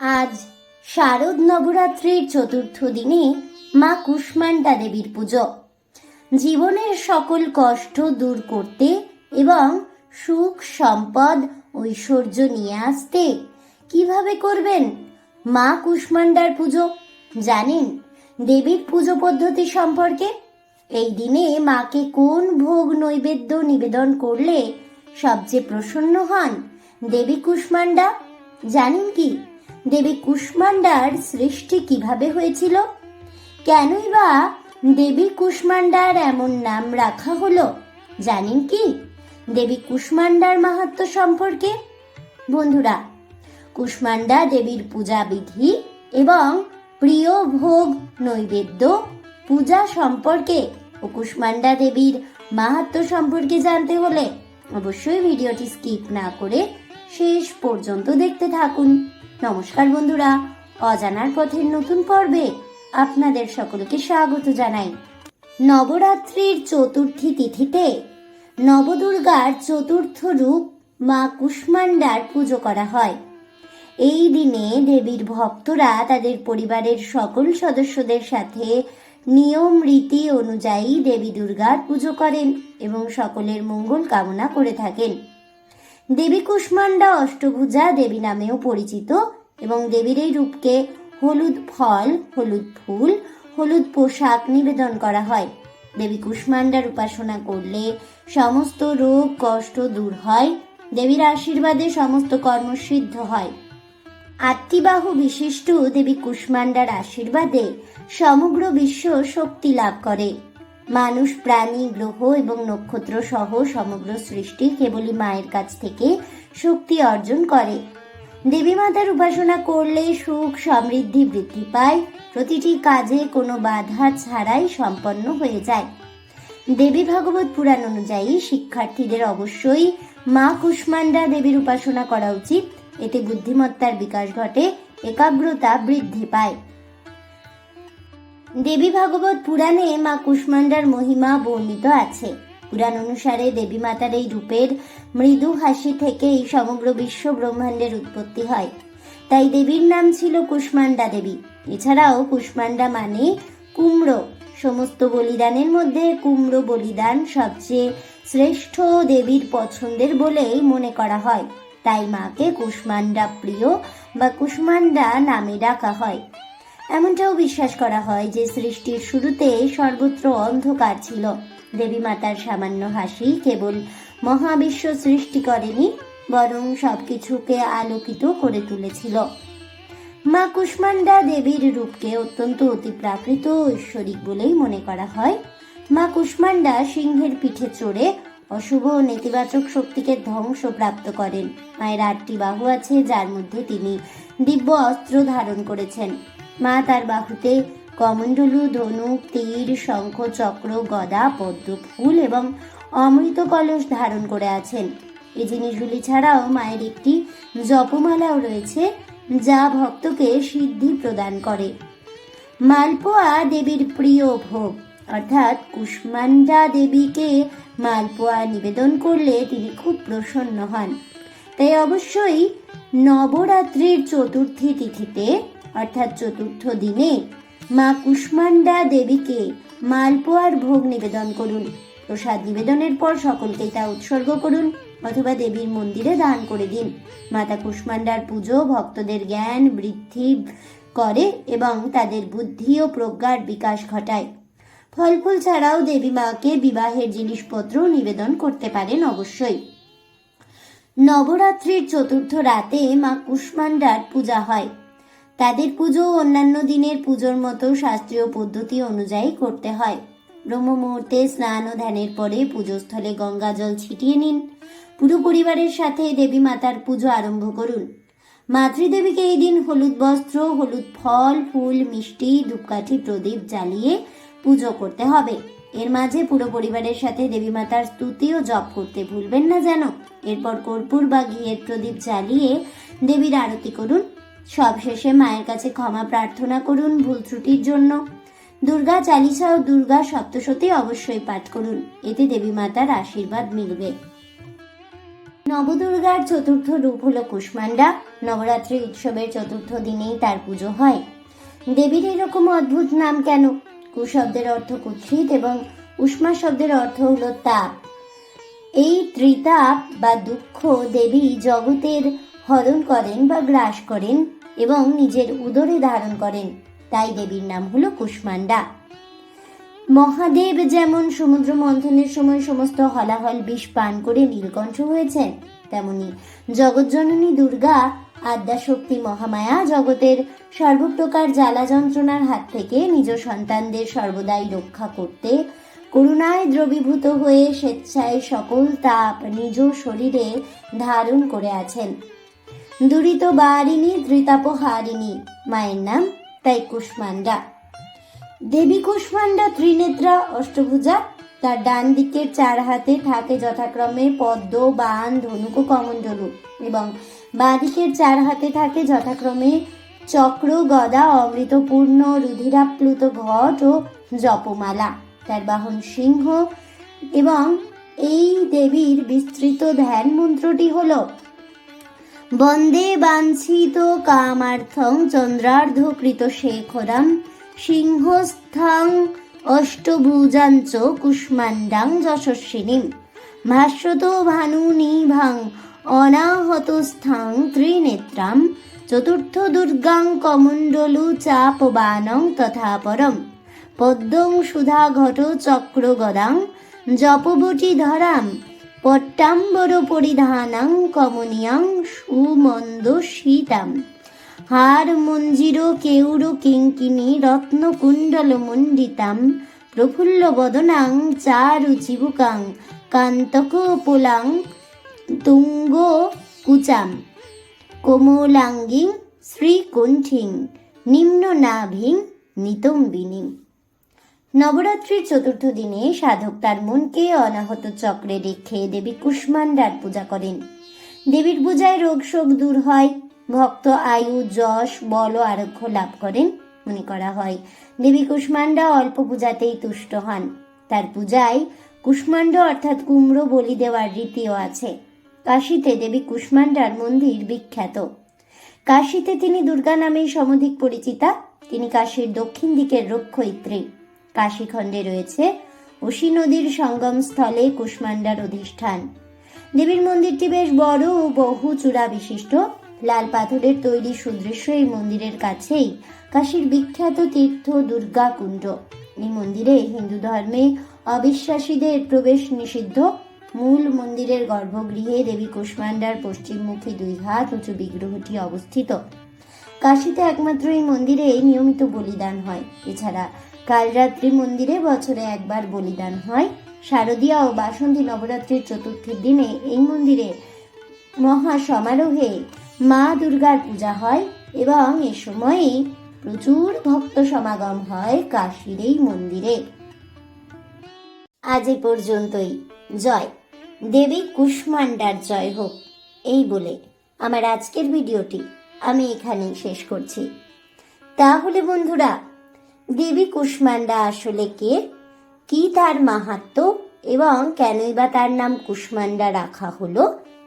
আজ শারদ নবরাত্রির চতুর্থ দিনে মা কুষ্মান্ডা দেবীর পুজো। জীবনের সকল কষ্ট দূর করতে এবং সুখ, সম্পদ, ঐশ্বর্য নিয়ে আসতে কীভাবে করবেন মা কুষ্মান্ডার পুজো? জানেন দেবীর পুজো পদ্ধতি সম্পর্কে? এই দিনে মাকে কোন ভোগ নৈবেদ্য নিবেদন করলে সবচেয়ে প্রসন্ন হন দেবী কুষ্মান্ডা? জানেন কি? দেবী কুষ্মান্ডার সৃষ্টি কীভাবে হয়েছিল? কেনই বা দেবী কুষ্মান্ডার এমন নাম রাখা হলো? জানেন কি? দেবী কুষ্মান্ডার মাহাত্ম সম্পর্কে? বন্ধুরা, কুষ্মান্ডা দেবীর পূজা বিধি এবং প্রিয় ভোগ নৈবেদ্য পূজা সম্পর্কে ও কুষ্মান্ডা দেবীর মাহাত্ম সম্পর্কে জানতে হলে অবশ্যই ভিডিওটি স্কিপ না করে শেষ পর্যন্ত দেখতে থাকুন। নমস্কার বন্ধুরা, অজানার পথের নতুন পর্বে আপনাদের সকলকে স্বাগত জানাই। নবরাত্রির চতুর্থী তিথিতে নবদুর্গার চতুর্থ রূপ মা কুষ্মান্ডার পুজো করা হয়। এই দিনে দেবীর ভক্তরা তাদের পরিবারের সকল সদস্যদের সাথে নিয়ম রীতি অনুযায়ী দেবী দুর্গার পুজো করেন এবং সকলের মঙ্গল কামনা করে থাকেন। দেবী কুষ্মান্ডা অষ্টভুজা দেবী নামেও পরিচিত এবং দেবীর এই রূপকে হলুদ ফল, হলুদ ফুল, হলুদ পোশাক নিবেদন করা হয়। দেবী কুষ্মাণ্ডার উপাসনা করলে সমস্ত রোগ, কষ্ট দূর হয়। দেবীর আশীর্বাদে সমস্ত কর্ম সিদ্ধ হয়। আত্মিবাহু বিশিষ্ট দেবী কুষ্মাণ্ডার আশীর্বাদে সমগ্র বিশ্ব শক্তি লাভ করে। মানুষ, প্রাণী, গ্রহ এবং নক্ষত্র সহ সমগ্র সৃষ্টি কেবলই মায়ের কাছ থেকে শক্তি অর্জন করে। দেবী মাতার উপাসনা করলে সুখ, সমৃদ্ধি বৃদ্ধি পায়। প্রতিটি কাজে কোনো বাধা ছাড়াই সম্পন্ন হয়ে যায়। দেবী ভাগবত পুরাণ অনুযায়ী শিক্ষার্থীদের অবশ্যই মা কুষ্মান্ডা দেবীর উপাসনা করা উচিত। এতে বুদ্ধিমত্তার বিকাশ ঘটে, একাগ্রতা বৃদ্ধি পায়। দেবী ভাগবত পুরাণে মা কুষ্মান্ডার মহিমা বর্ণিত আছে। পুরাণ অনুসারে দেবী মাতার এই রূপের মৃদু হাসি থেকে এই সমগ্র বিশ্ব ব্রহ্মাণ্ডের উৎপত্তি হয়। তাই দেবীর নাম ছিল কুষ্মান্ডা দেবী। এছাড়াও কুষ্মান্ডা মানে কুমড়ো সমস্ত বলিদানের মধ্যে কুমড়ো বলিদান সবচেয়ে শ্রেষ্ঠ দেবীর পছন্দের বলেই মনে করা হয়। তাই মাকে কুষ্মান্ডা প্রিয় বা কুষ্মান্ডা নামে ডাকা হয়। এমনটাও বিশ্বাস করা হয় যে সৃষ্টির শুরুতে সর্বত্র অন্ধকার ছিল। দেবী মাতার সামান্য হাসি কেবল মহাবিশ্ব সৃষ্টি করেনি, বরং সবকিছুকে আলোকিত করে তুলেছিল। মা কুষ্মান্ডা দেবীর রূপকে অত্যন্ত অতি প্রাকৃত ঐশ্বরিক বলেই মনে করা হয়। মা কুষ্মান্ডা সিংহের পিঠে চড়ে অশুভ নেতিবাচক শক্তিকে ধ্বংস প্রাপ্ত করেন। মায়ের আটটি বাহু আছে, যার মধ্যে তিনি দিব্য অস্ত্র ধারণ করেছেন। মা তার বাহুতে কমণ্ডলু ধনুক তীর, শঙ্খ, চক্র, গদা, পদ্ম, ফুল এবং অমৃত কলস ধারণ করে আছেন। এই জিনিসগুলি ছাড়াও মায়ের একটি জপমালাও রয়েছে, যা ভক্তকে সিদ্ধি প্রদান করে। মালপোয়া দেবীর প্রিয় ভোগ। অর্থাৎ কুষ্মান্ডা দেবীকে মালপোয়া নিবেদন করলে তিনি খুব প্রসন্ন হন। তাই অবশ্যই নবরাত্রির চতুর্থী তিথিতে, অর্থাৎ চতুর্থ দিনে মা কুষ্মান্ডা দেবীকে মালপোয়ার ভোগ নিবেদন করুন। প্রসাদ নিবেদনের পর সকলকে তা উৎসর্গ করুন অথবা দেবীর মন্দিরে দান করে দিন। মাতা কুষ্মান্ডার পুজো ভক্তদের জ্ঞান বৃদ্ধি করে এবং তাদের বুদ্ধি ও প্রজ্ঞার বিকাশ ঘটায়। ফল ফুল ছাড়াও দেবী মাকে বিবাহের জিনিসপত্র নিবেদন করতে পারেন অবশ্যই। নবরাত্রির চতুর্থ রাতে মা কুষ্মান্ডার পূজা হয়। তাদের পুজো অন্যান্য দিনের পুজোর মতো শাস্ত্রীয় পদ্ধতি অনুযায়ী করতে হয়। ব্রহ্ম মুহূর্তে স্নান ও ধ্যানের পরে পুজোস্থলে গঙ্গা জল ছিটিয়ে নিন। পুরো পরিবারের সাথে দেবী মাতার পুজো আরম্ভ করুন। মাতৃদেবীকে এই দিন হলুদ বস্ত্র, হলুদ ফল, ফুল, মিষ্টি, ধূপকাঠি, প্রদীপ জ্বালিয়ে পুজো করতে হবে। এর মাঝে পুরো পরিবারের সাথে দেবী মাতার স্তুতি ও জপ করতে ভুলবেন না যেন। এরপর কর্পূর বা ঘিয়ের প্রদীপ জ্বালিয়ে দেবীর আরতি করুন। সবশেষে মায়ের কাছে ক্ষমা প্রার্থনা করুন ভুল ত্রুটির জন্য। দুর্গা চালিসা ও দুর্গা সপ্তশতী অবশ্যই পাঠ করুন। এতে দেবী মাতার আশীর্বাদ মিলবে। নবদুর্গার চতুর্থ রূপ হলো কুষ্মান্ডা নবরাত্রি উৎসবের চতুর্থ দিনেই তার পুজো হয়। দেবীর এরকম অদ্ভুত নাম কেন? কুশব্দের অর্থ কুৎসিত এবং উষ্মা শব্দের অর্থ হলো তাপ। এই ত্রিতাপ বা দুঃখ দেবী জগতের হরণ করেন বা গ্রাস করেন এবং নিজের উদরে ধারণ করেন। তাই দেবীর নাম হলো কুষ্মান্ডা মহাদেব যেমন সমুদ্র মন্থনের সময় সমস্ত হলাহল বিষ পান করে নীলকণ্ঠ হয়েছেন তেমনি জগৎজননী দুর্গা আদ্যাশক্তি মহামায়া জগতের সর্বপ্রকার জ্বালা যন্ত্রণার হাত থেকে নিজ সন্তানদের সর্বদাই রক্ষা করতে, করুণায় দ্রবীভূত হয়ে স্বেচ্ছায় সকল তাপ নিজ শরীরে ধারণ করে আছেন। দুরিত বারিণী ত্রিতাপহারিণী মায়ের নাম তাই কুষ্মান্ডা দেবী কুষ্মান্ডা ত্রিনেত্রা অষ্টভুজা। তার ডান দিকের চার হাতে থাকে যথাক্রমে পদ্ম, বান, ধনুক কমণ্ডলু এবং বাঁ দিকের চার হাতে থাকে যথাক্রমে চক্র, গদা, অমৃতপূর্ণ, রুধিরাপ্লুত ঘট ও জপমালা। তার বাহন সিংহ এবং এই দেবীর বিস্তৃত ধ্যান মন্ত্রটি হলো বন্দে বাঞ্ছিত কামার্থং চন্দ্রার্ধকৃত শেখরম সিংহস্থাং অষ্টভুজাঞ্চ কুষ্মাণ্ডাং যশস্বিনীম। ভাস্বত ভানুনিভাং অনাহতস্থাং ত্রিনেত্রাম চতুর্থ দুর্গাং কমণ্ডলু চাপবানং তথা পরম পদ্মং সুধা ঘট চক্র গদাং জপবটি ধরাম পট্টাম্বর পরিধানাং কমনীয়াং সুমন্দ শীতাম হার মঞ্জির কেউর কিঙ্কিনী রত্নকুণ্ডল মণ্ডিতাম প্রফুল্ল বদনাং চারু চিবুকাং কান্তক পোলাং তুঙ্গ কুচাম কোমলাঙ্গিং শ্রীকুণ্ঠিং নিম্ন নাভিং নিতম্বিনী। নবরাত্রির চতুর্থ দিনে সাধক তার মনকে অনাহত চক্রে রেখে দেবী কুষ্মান্ডার পূজা করেন। দেবীর পূজায় রোগ শোক দূর হয়, ভক্ত আয়ু, যশ, বল, আরোগ্য লাভ করেন মনে করা হয়। দেবী কুষ্মান্ডা অল্প পূজাতেই তুষ্ট হন। তার পূজায় কুষ্মাণ্ড অর্থাৎ কুমড়ো বলি দেওয়ার রীতিও আছে। কাশীতে দেবী কুষ্মান্ডার মন্দির বিখ্যাত। কাশীতে তিনি দুর্গা নামেই সমধিক পরিচিতা। তিনি কাশীর দক্ষিণ দিকের রক্ষয়িত্রী। কাশীখণ্ডে রয়েছে অসি নদীর সঙ্গম স্থলে কুষ্মান্ডার অধিষ্ঠান। দেবীর মন্দিরটি বেশ বড় ও বহু চূড়া বিশিষ্ট। লাল পাথরের তৈরি সুদৃশ্য এই মন্দিরের কাছেই কাশীর বিখ্যাত তীর্থ দুর্গা কুণ্ড। এই মন্দিরে হিন্দু ধর্মে অবিশ্বাসীদের প্রবেশ নিষিদ্ধ। মূল মন্দিরের গর্ভগৃহে দেবী কুষ্মান্ডার পশ্চিমমুখী দুই হাত উঁচু বিগ্রহটি অবস্থিত। কাশীতে একমাত্র এই মন্দিরে নিয়মিত বলিদান হয়। এছাড়া কালরাত্রি মন্দিরে বছরে একবার বলিদান হয়। শারদীয়া ও বাসন্তী নবরাত্রির চতুর্থীর দিনে এই মন্দিরে মহা সমারোহে মা দুর্গার পূজা হয় এবং এ সময়েই প্রচুর ভক্ত সমাগম হয় কাশীর এই মন্দিরে। আজ এ পর্যন্তই। জয়। দেবী কুষ্মান্ডার জয় হোক। এই বলে আমার আজকের ভিডিওটি আমি এখানেই শেষ করছি। তাহলে বন্ধুরা দেবী কুষ্মান্ডা আসলে কে? কি তার মাহাত্ম? এবং কেনই বা তার নাম কুষ্মান্ডা রাখা হলো?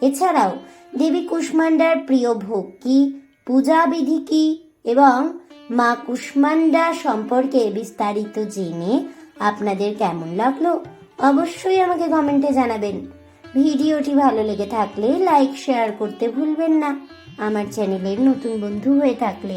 এছাড়াও, দেবী কুষ্মান্ডার প্রিয় ভোগ কি? পূজা বিধি কি? এবং মা কুষ্মান্ডা সম্পর্কে বিস্তারিত জেনে আপনাদের কেমন লাগল অবশ্যই আমাকে কমেন্টে জানাবেন। ভিডিওটি ভালো লেগে থাকলে লাইক, শেয়ার করতে ভুলবেন না। আমার চ্যানেলের নতুন বন্ধু হয়ে থাকলে